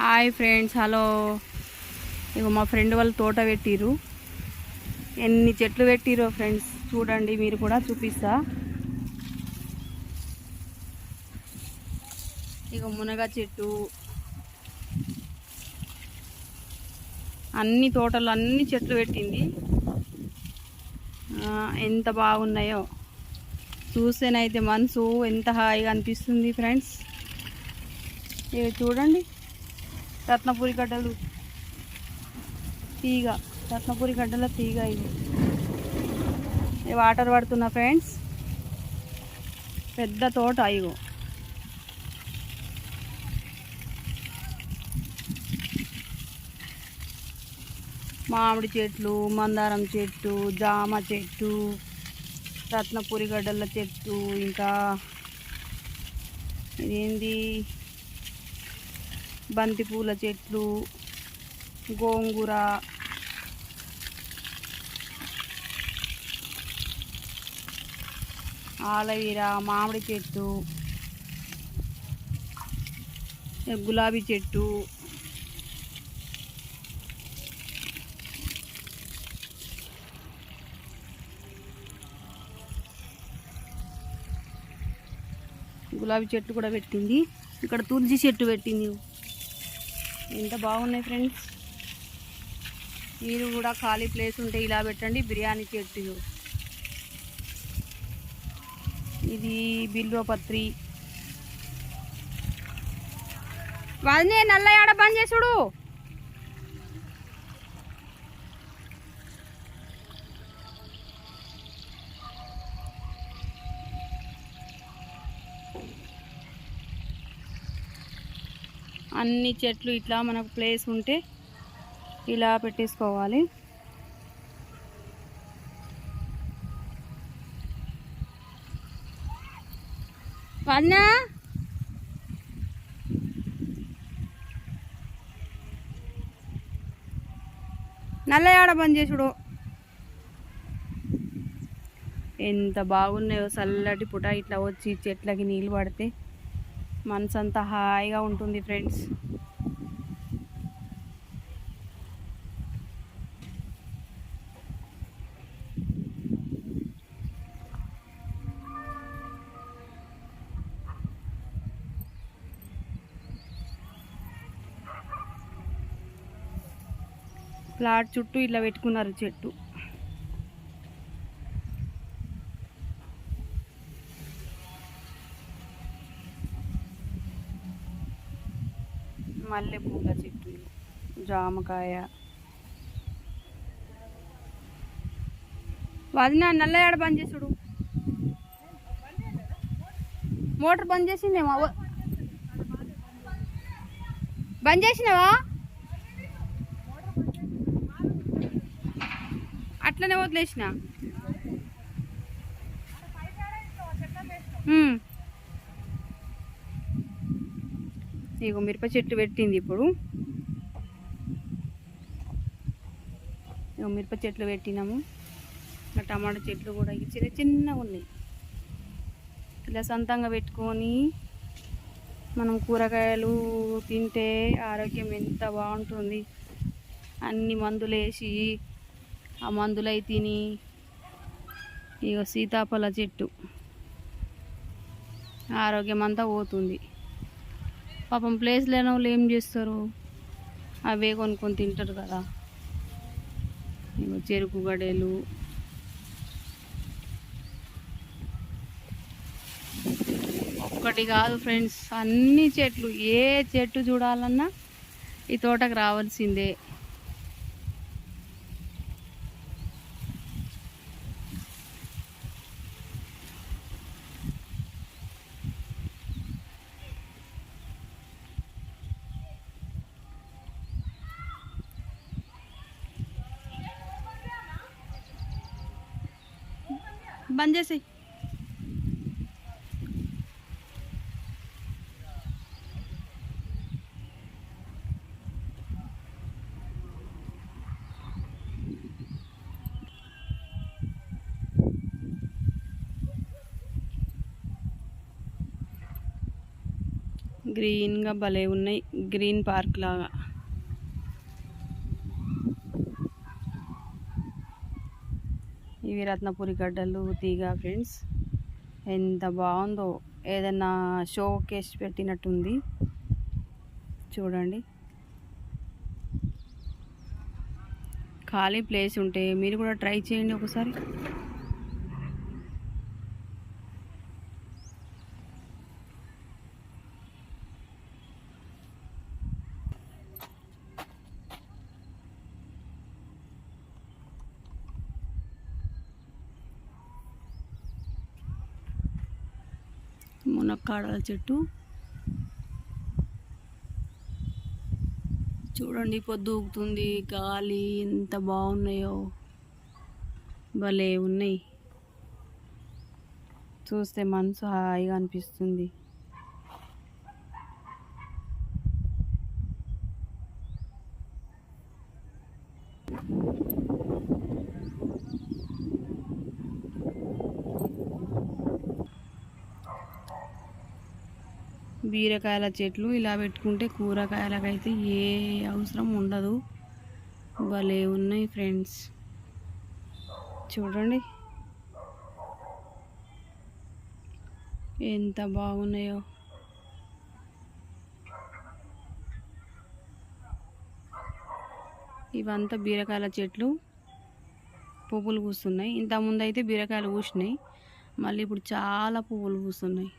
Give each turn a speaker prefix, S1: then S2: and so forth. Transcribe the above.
S1: Hi friends hello ఇగో మా friend వాళ్ళు తోట పెట్టిరు ఎన్ని చెట్లు పెట్టిరో ఫ్రెండ్స్ చూడండి మీరు కూడా చూపిస్తా. ఇక మునగ చెట్టు. అన్ని తోటలు అన్ని చెట్లు పెట్టింది. ఎంత బాగున్నాయో. చూస్తేనైతే మనసు ఎంత హాయిగా అనిపిస్తుంది ఫ్రెండ్స్ ఇవి చూడండి. రత్నపూరి గడ్డలు. తీగ. రత్నపూరి గడ్డల తీగ ఇది. వాటర్ పడుతున్నా ఫ్రెండ్స్. పెద్ద తోట ఇగో. మామిడి చెట్లు మందారం చెట్టు జామ చెట్టు రత్నపూరి గడ్డల చెట్టు ఇంకా ఇదేంది? బంతిపూల చెట్లు గోంగూర. ఆలవీర మామిడి చెట్టు గులాబీ చెట్టు. గులాబీ చెట్టు కూడా పెట్టింది. ఇక్కడ తులసి చెట్టు పెట్టింది. ఎంత బాగున్నాయి ఫ్రెండ్స్ మీరు కూడా ఖాళీ ప్లేస్ ఉంటే ఇలా పెట్టండి బిర్యానీ చెట్టు ఇది బిల్వపత్రి వదినే నల్ల ఆడ బంద్ చేసుడు అన్ని చెట్లు ఇట్లా మనకు ప్లేస్ ఉంటే ఇలా పెట్టేసుకోవాలి. వదినా! నల్లయాడ బంద్ చేసుడు? ఎంత బాగున్నాయో చల్లటి పుట ఇట్లా వచ్చి చెట్లకి నీళ్ళు పడితే. మనసు అంతా హాయిగా ఉంటుంది ఫ్రెండ్స్. ప్లాట్ చుట్టూ ఇలా పెట్టుకున్నారు చెట్టు. మల్లె పూల చెట్టు జామకాయ. వదిన నల్లయాడ బంద్ చేసుడు మోటార్ బంద్ చేసిందేమో. బంద్ చేసినావా? అట్లనే వదిలేసిన? ఇగో మిరప చెట్టు పెట్టింది ఇప్పుడు. ఇగో మిరప చెట్లు పెట్టినాము. ఇంకా టమాటా చెట్లు కూడా ఇవి చిన్న చిన్నగా ఉన్నాయి. ఇలా సొంతంగా పెట్టుకొని మనం కూరగాయలు తింటే ఆరోగ్యం ఎంత బాగుంటుంది. అన్ని మందులు వేసి ఆ మందులై తిని ఇగో సీతాఫల చెట్టు. ఆరోగ్యం అంతా పోతుంది. పాపం ప్లేస్ లేని వాళ్ళు ఏం చేస్తారు? అవే కొనుక్కొని తింటారు కదా. ఇగో చెరుకు గడేలు ఒక్కటి కాదు ఫ్రెండ్స్ అన్ని చెట్లు ఏ చెట్టు చూడాలన్నా ఈ తోటకు రావాల్సిందే. బంద్ చేసి గ్రీన్గా భలే ఉన్నాయి గ్రీన్ పార్క్ లాగా ఇవి రత్నపురి గడ్డలు తీగ ఫ్రెండ్స్ ఎంత బాగుందో. ఏదన్నా షో కేస్ పెట్టినట్టుంది. చూడండి. ఖాళీ ప్లేస్ ఉంటే మీరు కూడా ట్రై చేయండి ఒకసారి. మునక్కాడల చెట్టు. చూడండి పొద్దు ఊగుతుంది. గాలి ఎంత బాగున్నాయో. భలే ఉన్నాయి. చూస్తే మనసు హాయిగా అనిపిస్తుంది. బీరకాయల చెట్లు ఇలా పెట్టుకుంటే కూరగాయలకైతే ఏ అవసరం ఉండదు. భలే ఉన్నాయి ఫ్రెండ్స్. చూడండి. ఎంత బాగున్నాయో. ఇవంతా బీరకాయల చెట్లు. పువ్వులు పూస్తున్నాయి. ఇంతకుముందు అయితే బీరకాయలు పూసినాయి. మళ్ళీ ఇప్పుడు చాలా పువ్వులు పూస్తున్నాయి.